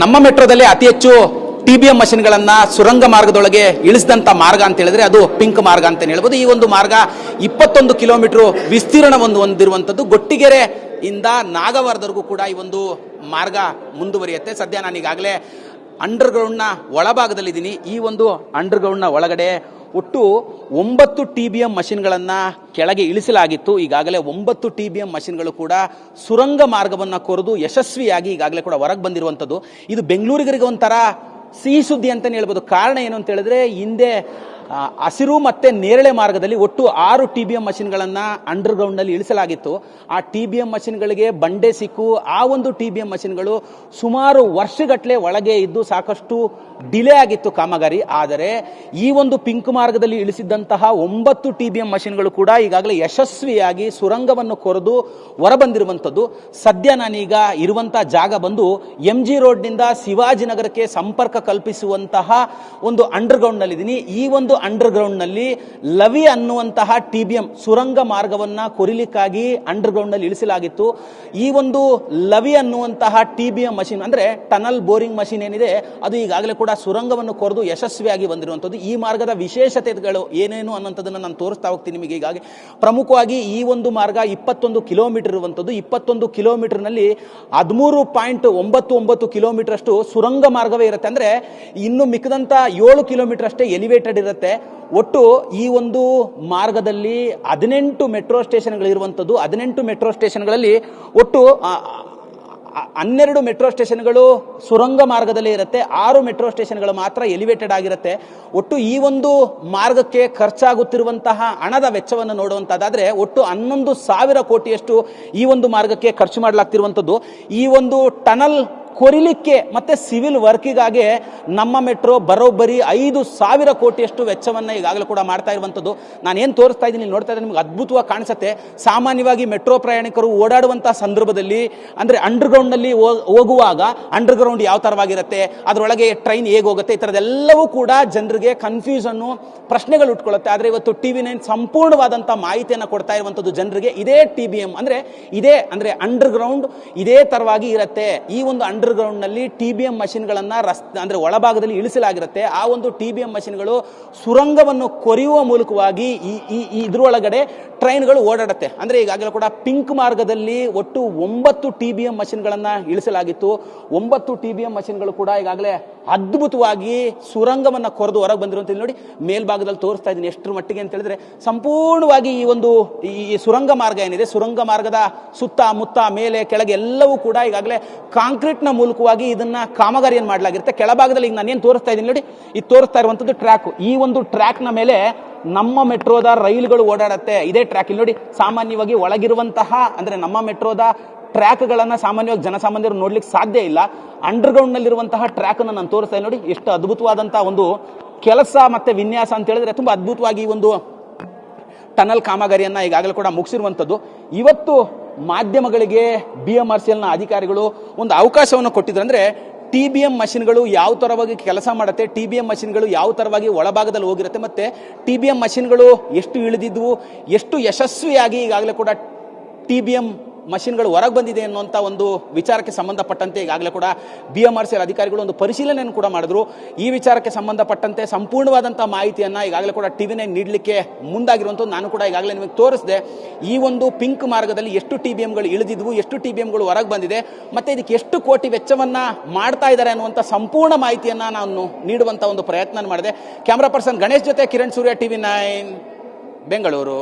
ನಮ್ಮ ಮೆಟ್ರೋದಲ್ಲಿ ಅತಿ ಹೆಚ್ಚು ಟಿ ಬಿ ಎಂ ಮಷಿನ್ಗಳನ್ನ ಸುರಂಗ ಮಾರ್ಗದೊಳಗೆ ಇಳಿಸಿದಂತ ಮಾರ್ಗ ಅಂತ ಹೇಳಿದ್ರೆ ಅದು ಪಿಂಕ್ ಮಾರ್ಗ ಅಂತ ಹೇಳ್ಬೋದು. ಈ ಒಂದು ಮಾರ್ಗ ಇಪ್ಪತ್ತೊಂದು ಕಿಲೋಮೀಟರ್ ವಿಸ್ತೀರ್ಣವನ್ನು ಹೊಂದಿರುವಂಥದ್ದು ಗೊಟ್ಟಿಗೆರೆ ಇಂದ ನಾಗವಾರದವರೆಗೂ ಕೂಡ ಈ ಒಂದು ಮಾರ್ಗ ಮುಂದುವರಿಯುತ್ತೆ. ಸದ್ಯ ನಾನು ಈಗಾಗಲೇ ಅಂಡರ್ಗ್ರೌಂಡ್ನ ಒಳಭಾಗದಲ್ಲಿದ್ದೀನಿ. ಈ ಒಂದು ಅಂಡರ್ಗ್ರೌಂಡ್ನ ಒಳಗಡೆ ಒಟ್ಟು ಒಂಬತ್ತು ಟಿ ಬಿ ಎಂ ಮಷಿನ್ಗಳನ್ನು ಕೆಳಗೆ ಇಳಿಸಲಾಗಿತ್ತು. ಈಗಾಗಲೇ ಒಂಬತ್ತು ಟಿ ಬಿ ಎಂ ಮಷಿನ್ಗಳು ಕೂಡ ಸುರಂಗ ಮಾರ್ಗವನ್ನು ಕೊರೆದು ಯಶಸ್ವಿಯಾಗಿ ಈಗಾಗಲೇ ಕೂಡ ಹೊರಗೆ ಬಂದಿರುವಂಥದ್ದು. ಇದು ಬೆಂಗಳೂರಿಗರಿಗೆ ಒಂಥರ ಸಿಹಿ ಸುದ್ದಿ ಅಂತಲೇ ಹೇಳ್ಬೋದು. ಕಾರಣ ಏನು ಅಂತ ಹೇಳಿದ್ರೆ, ಹಿಂದೆ ಹಸಿರು ಮತ್ತೆ ನೇರಳೆ ಮಾರ್ಗದಲ್ಲಿ ಒಟ್ಟು ಆರು ಟಿ ಬಿ ಎಂ ಮಷಿನ್ಗಳನ್ನು ಅಂಡರ್ಗ್ರೌಂಡ್ನಲ್ಲಿ ಇಳಿಸಲಾಗಿತ್ತು. ಆ ಟಿ ಬಿ ಎಂ ಮಷಿನ್ಗಳಿಗೆ ಬಂಡೆ ಸಿಕ್ಕು, ಆ ಒಂದು ಟಿ ಬಿ ಎಂ ಮಷಿನ್ಗಳು ಸುಮಾರು ವರ್ಷಗಟ್ಟಲೆ ಒಳಗೆ ಇದ್ದು ಸಾಕಷ್ಟು ಡಿಲೇ ಆಗಿತ್ತು ಕಾಮಗಾರಿ. ಆದರೆ ಈ ಒಂದು ಪಿಂಕ್ ಮಾರ್ಗದಲ್ಲಿ ಇಳಿಸಿದ್ದಂತಹ ಒಂಬತ್ತು ಟಿ ಬಿ ಎಂ ಮಷಿನ್ಗಳು ಕೂಡ ಈಗಾಗಲೇ ಯಶಸ್ವಿಯಾಗಿ ಸುರಂಗವನ್ನು ಕೊರೆದು ಹೊರಬಂದಿರುವಂಥದ್ದು. ಸದ್ಯ ನಾನೀಗ ಇರುವಂಥ ಜಾಗ ಬಂದು ಎಂ ಜಿ ರೋಡ್ನಿಂದ ಶಿವಾಜಿನಗರಕ್ಕೆ ಸಂಪರ್ಕ ಕಲ್ಪಿಸುವಂತಹ ಒಂದು ಅಂಡರ್ಗ್ರೌಂಡ್ನಲ್ಲಿದ್ದೀನಿ ಈ ಒಂದು ಅಂಡರ್ಗ್ರೌಂಡ್ನಲ್ಲಿ ಲವಿ ಅನ್ನುವಂತಹ ಟಿ ಬಿ ಎಂ ಸುರಂಗ ಮಾರ್ಗವನ್ನು ಕೊರಿಲಿಕ್ಕಾಗಿ ಅಂಡರ್ಗ್ರೌಂಡ್ನಲ್ಲಿ ಇಳಿಸಲಾಗಿತ್ತು. ಈ ಒಂದು ಲವಿ ಅನ್ನುವಂತಹ ಟಿ ಬಿ ಎಂ ಮಷಿನ್ ಅಂದರೆ ಟನಲ್ ಬೋರಿಂಗ್ ಮಷಿನ್ ಏನಿದೆ, ಅದು ಈಗಾಗಲೇ ಕೂಡ ಸುರಂಗವನ್ನು ಕೊರೆದು ಯಶಸ್ವಿಯಾಗಿ ಬಂದಿರುವಂಥದ್ದು. ಈ ಮಾರ್ಗದ ವಿಶೇಷತೆಗಳು ಏನೇನು ಅನ್ನೋಂಥದ್ದನ್ನು ನಾನು ತೋರಿಸ್ತಾ ಹೋಗ್ತೀನಿ ನಿಮಗೆ ಈಗಾಗಿ ಪ್ರಮುಖವಾಗಿ ಈ ಒಂದು ಮಾರ್ಗ ಇಪ್ಪತ್ತೊಂದು ಕಿಲೋಮೀಟರ್ ಇರುವಂಥದ್ದು. ಇಪ್ಪತ್ತೊಂದು ಕಿಲೋಮೀಟರ್ನಲ್ಲಿ ಹದಿಮೂರು ಪಾಯಿಂಟ್ ಒಂಬತ್ತು ಒಂಬತ್ತು ಕಿಲೋಮೀಟರ್ ಅಷ್ಟು ಸುರಂಗ ಮಾರ್ಗವೇ ಇರುತ್ತೆ. ಅಂದರೆ ಇನ್ನು ಮಿಕ್ಕದಂಥ ಏಳು ಕಿಲೋಮೀಟರ್ ಅಷ್ಟೇ ಎಲಿವೇಟೆಡ್ ಇರುತ್ತೆ. ಒಟ್ಟು ಈ ಒಂದು ಮಾರ್ಗದಲ್ಲಿ ಹದಿನೆಂಟು ಮೆಟ್ರೋ ಸ್ಟೇಷನ್ಗಳಿರುವಂಥದ್ದು, ಹದಿನೆಂಟು ಮೆಟ್ರೋ ಸ್ಟೇಷನ್ಗಳಲ್ಲಿ ಒಟ್ಟು ಹನ್ನೆರಡು ಮೆಟ್ರೋ ಸ್ಟೇಷನ್ಗಳು ಸುರಂಗ ಮಾರ್ಗದಲ್ಲಿ ಇರುತ್ತೆ. ಆರು ಮೆಟ್ರೋ ಸ್ಟೇಷನ್ಗಳು ಮಾತ್ರ ಎಲಿವೇಟೆಡ್ ಆಗಿರುತ್ತೆ. ಒಟ್ಟು ಈ ಒಂದು ಮಾರ್ಗಕ್ಕೆ ಖರ್ಚಾಗುತ್ತಿರುವಂತಹ ಹಣದ ವೆಚ್ಚವನ್ನು ನೋಡುವಂಥದ್ದಾದರೆ ಒಟ್ಟು ಹನ್ನೊಂದು ಸಾವಿರ ಕೋಟಿಯಷ್ಟು ಈ ಒಂದು ಮಾರ್ಗಕ್ಕೆ ಖರ್ಚು ಮಾಡಲಾಗ್ತಿರುವಂಥದ್ದು. ಈ ಒಂದು ಟನಲ್ ಕೊರಿಲಿಕ್ಕೆ ಮತ್ತೆ ಸಿವಿಲ್ ವರ್ಕಿಗಾಗಿ ನಮ್ಮ ಮೆಟ್ರೋ ಬರೋಬ್ಬರಿ ಐದು ಸಾವಿರ ಕೋಟಿಯಷ್ಟು ವೆಚ್ಚವನ್ನು ಈಗಾಗಲೇ ಕೂಡ ಮಾಡ್ತಾ ಇರುವಂಥದ್ದು. ನಾನು ಏನು ತೋರಿಸ್ತಾ ಇದ್ದೀನಿ ನೋಡ್ತಾ ಇದ್ದೀನಿ ನಿಮ್ಗೆ ಅದ್ಭುತವಾಗಿ ಕಾಣಿಸುತ್ತೆ. ಸಾಮಾನ್ಯವಾಗಿ ಮೆಟ್ರೋ ಪ್ರಯಾಣಿಕರು ಓಡಾಡುವಂಥ ಸಂದರ್ಭದಲ್ಲಿ, ಅಂದರೆ ಅಂಡರ್ಗ್ರೌಂಡ್ನಲ್ಲಿ ಹೋಗುವಾಗ ಅಂಡರ್ಗ್ರೌಂಡ್ ಯಾವ ಥರವಾಗಿರುತ್ತೆ ಅದರೊಳಗೆ ಟ್ರೈನ್ ಹೇಗೆ ಹೋಗುತ್ತೆ, ಈ ಥರದೆಲ್ಲವೂ ಕೂಡ ಜನರಿಗೆ ಕನ್ಫ್ಯೂಷನ್ನು ಪ್ರಶ್ನೆಗಳು ಉಟ್ಕೊಳ್ಳುತ್ತೆ ಆದರೆ ಇವತ್ತು ಟಿ ವಿ ನೈನ್ ಸಂಪೂರ್ಣವಾದಂಥ ಮಾಹಿತಿಯನ್ನು ಕೊಡ್ತಾ ಇರುವಂಥದ್ದು ಜನರಿಗೆ ಇದೇ ಟಿ ಬಿ ಎಂ ಅಂದರೆ ಇದೇ, ಅಂದರೆ ಅಂಡರ್ಗ್ರೌಂಡ್ ಇದೇ ಥರವಾಗಿ ಇರುತ್ತೆ. ಈ ಒಂದು ಅಂಡರ್ಗ್ರೌಂಡ್ನಲ್ಲಿ ಟಿ ಬಿ ಎಂ ಮಷಿನ್ಗಳನ್ನು ರಸ್ತೆ, ಅಂದರೆ ಒಳಭಾಗದಲ್ಲಿ ಇಳಿಸಲಾಗಿರುತ್ತೆ. ಆ ಒಂದು ಟಿ ಬಿ ಎಂ ಮಷಿನ್ಗಳು ಸುರಂಗವನ್ನು ಕೊರೆಯುವ ಮೂಲಕವಾಗಿ ಈ ಈ ಇದ್ರೊಳಗಡೆ ಟ್ರೈನ್ಗಳು ಓಡಾಡುತ್ತೆ. ಅಂದರೆ ಈಗಾಗಲೇ ಕೂಡ ಪಿಂಕ್ ಮಾರ್ಗದಲ್ಲಿ ಒಟ್ಟು ಒಂಬತ್ತು ಟಿ ಬಿ ಎಂ ಮಷಿನ್ಗಳನ್ನು ಇಳಿಸಲಾಗಿತ್ತು. ಒಂಬತ್ತು ಟಿ ಬಿ ಎಂ ಮಷಿನ್ಗಳು ಕೂಡ ಈಗಾಗಲೇ ಅದ್ಭುತವಾಗಿ ಸುರಂಗವನ್ನು ಕೊರೆದು ಹೊರಗೆ ಬಂದಿರುವಂತ ನೋಡಿ, ಮೇಲ್ಭಾಗದಲ್ಲಿ ತೋರಿಸ್ತಾ ಇದ್ದೀನಿ ಎಷ್ಟರ ಮಟ್ಟಿಗೆ ಅಂತ ಹೇಳಿದ್ರೆ, ಸಂಪೂರ್ಣವಾಗಿ ಈ ಒಂದು ಈ ಸುರಂಗ ಮಾರ್ಗ ಏನಿದೆ, ಸುರಂಗ ಮಾರ್ಗದ ಸುತ್ತ ಮುತ್ತ ಮೇಲೆ ಕೆಳಗೆ ಎಲ್ಲವೂ ಕೂಡ ಈಗಾಗಲೇ ಕಾಂಕ್ರೀಟ್ನ ಮೂಲಕವಾಗಿ ಇದನ್ನ ಕಾಮಗಾರಿಯನ್ನು ಮಾಡಲಾಗಿರುತ್ತೆ. ಕೆಳಭಾಗದಲ್ಲಿ ಈಗ ನಾನೇನು ತೋರಿಸ್ತಾ ಇದ್ದೀನಿ ನೋಡಿ. ಈ ತೋರಿಸ್ತಾ ಇರುವಂಥದ್ದು ಟ್ರ್ಯಾಕ್ ಈ ಒಂದು ಟ್ರ್ಯಾಕ್ನ ಮೇಲೆ ನಮ್ಮ ಮೆಟ್ರೋದ ರೈಲುಗಳು ಓಡಾಡುತ್ತೆ. ಇದೇ ಟ್ರ್ಯಾಕ್ ಇಲ್ಲಿ ನೋಡಿ. ಸಾಮಾನ್ಯವಾಗಿ ಒಳಗಿರುವಂತಹ, ಅಂದ್ರೆ ನಮ್ಮ ಮೆಟ್ರೋದ ಟ್ರ್ಯಾಕ್ಗಳನ್ನು ಸಾಮಾನ್ಯವಾಗಿ ಜನಸಾಮಾನ್ಯರು ನೋಡ್ಲಿಕ್ಕೆ ಸಾಧ್ಯ ಇಲ್ಲ. ಅಂಡರ್ಗ್ರೌಂಡ್ನಲ್ಲಿರುವಂತಹ ಟ್ರ್ಯಾಕನ್ನು ನಾನು ತೋರಿಸ್ತಾ ನೋಡಿ. ಎಷ್ಟು ಅದ್ಭುತವಾದಂಥ ಒಂದು ಕೆಲಸ ಮತ್ತೆ ವಿನ್ಯಾಸ ಅಂತ ಹೇಳಿದ್ರೆ ತುಂಬಾ ಅದ್ಭುತವಾಗಿ ಈ ಒಂದು ಟನಲ್ ಕಾಮಗಾರಿಯನ್ನು ಈಗಾಗಲೇ ಕೂಡ ಮುಗಿಸಿರುವಂಥದ್ದು ಇವತ್ತು ಮಾಧ್ಯಮಗಳಿಗೆ ಬಿ ಎಂ ಆರ್ ಸಿ ಎಲ್ನ ಅಧಿಕಾರಿಗಳು ಒಂದು ಅವಕಾಶವನ್ನು ಕೊಟ್ಟಿದ್ರು. ಅಂದ್ರೆ ಟಿ ಬಿ ಎಂ ಮಷಿನ್ಗಳು ಯಾವ ಥರವಾಗಿ ಕೆಲಸ ಮಾಡುತ್ತೆ, ಟಿ ಬಿ ಎಂ ಮಷಿನ್ಗಳು ಯಾವ ಥರವಾಗಿ ಒಳಭಾಗದಲ್ಲಿ ಹೋಗಿರುತ್ತೆ ಮತ್ತು ಟಿ ಬಿ ಎಂ ಮಷಿನ್ಗಳು ಎಷ್ಟು ಇಳಿದಿದ್ವು, ಎಷ್ಟು ಯಶಸ್ವಿಯಾಗಿ ಈಗಾಗಲೇ ಕೂಡ ಟಿ ಬಿ ಎಂ ಮಷಿನ್ಗಳು ಹೊರಗೆ ಬಂದಿದೆ ಅನ್ನುವಂಥ ಒಂದು ವಿಚಾರಕ್ಕೆ ಸಂಬಂಧಪಟ್ಟಂತೆ ಈಗಾಗಲೇ ಕೂಡ ಬಿ ಎಂ ಆರ್ ಸಿ ಅಧಿಕಾರಿಗಳು ಒಂದು ಪರಿಶೀಲನೆಯನ್ನು ಕೂಡ ಮಾಡಿದ್ರು. ಈ ವಿಚಾರಕ್ಕೆ ಸಂಬಂಧಪಟ್ಟಂತೆ ಸಂಪೂರ್ಣವಾದಂಥ ಮಾಹಿತಿಯನ್ನು ಈಗಾಗಲೇ ಕೂಡ ಟಿ ವಿ ನೈನ್ ನೀಡಲಿಕ್ಕೆ ಮುಂದಾಗಿರುವಂಥದ್ದು ನಾನು ಕೂಡ ಈಗಾಗಲೇ ನಿಮಗೆ ತೋರಿಸಿದೆ. ಈ ಒಂದು ಪಿಂಕ್ ಮಾರ್ಗದಲ್ಲಿ ಎಷ್ಟು ಟಿ ಬಿ ಎಮ್ಗಳು ಇಳಿದಿದ್ವು, ಎಷ್ಟು ಟಿ ಬಿ ಎಮ್ಗಳು ಹೊರಗೆ ಬಂದಿದೆ, ಮತ್ತು ಇದಕ್ಕೆ ಎಷ್ಟು ಕೋಟಿ ವೆಚ್ಚವನ್ನು ಮಾಡ್ತಾ ಇದ್ದಾರೆ ಅನ್ನುವಂಥ ಸಂಪೂರ್ಣ ಮಾಹಿತಿಯನ್ನು ನಾನು ನೀಡುವಂಥ ಒಂದು ಪ್ರಯತ್ನ ಮಾಡಿದೆ. ಕ್ಯಾಮ್ರಾ ಪರ್ಸನ್ ಗಣೇಶ್ ಜೊತೆ ಕಿರಣ್ ಸೂರ್ಯ, ಟಿವಿ ನೈನ್, ಬೆಂಗಳೂರು.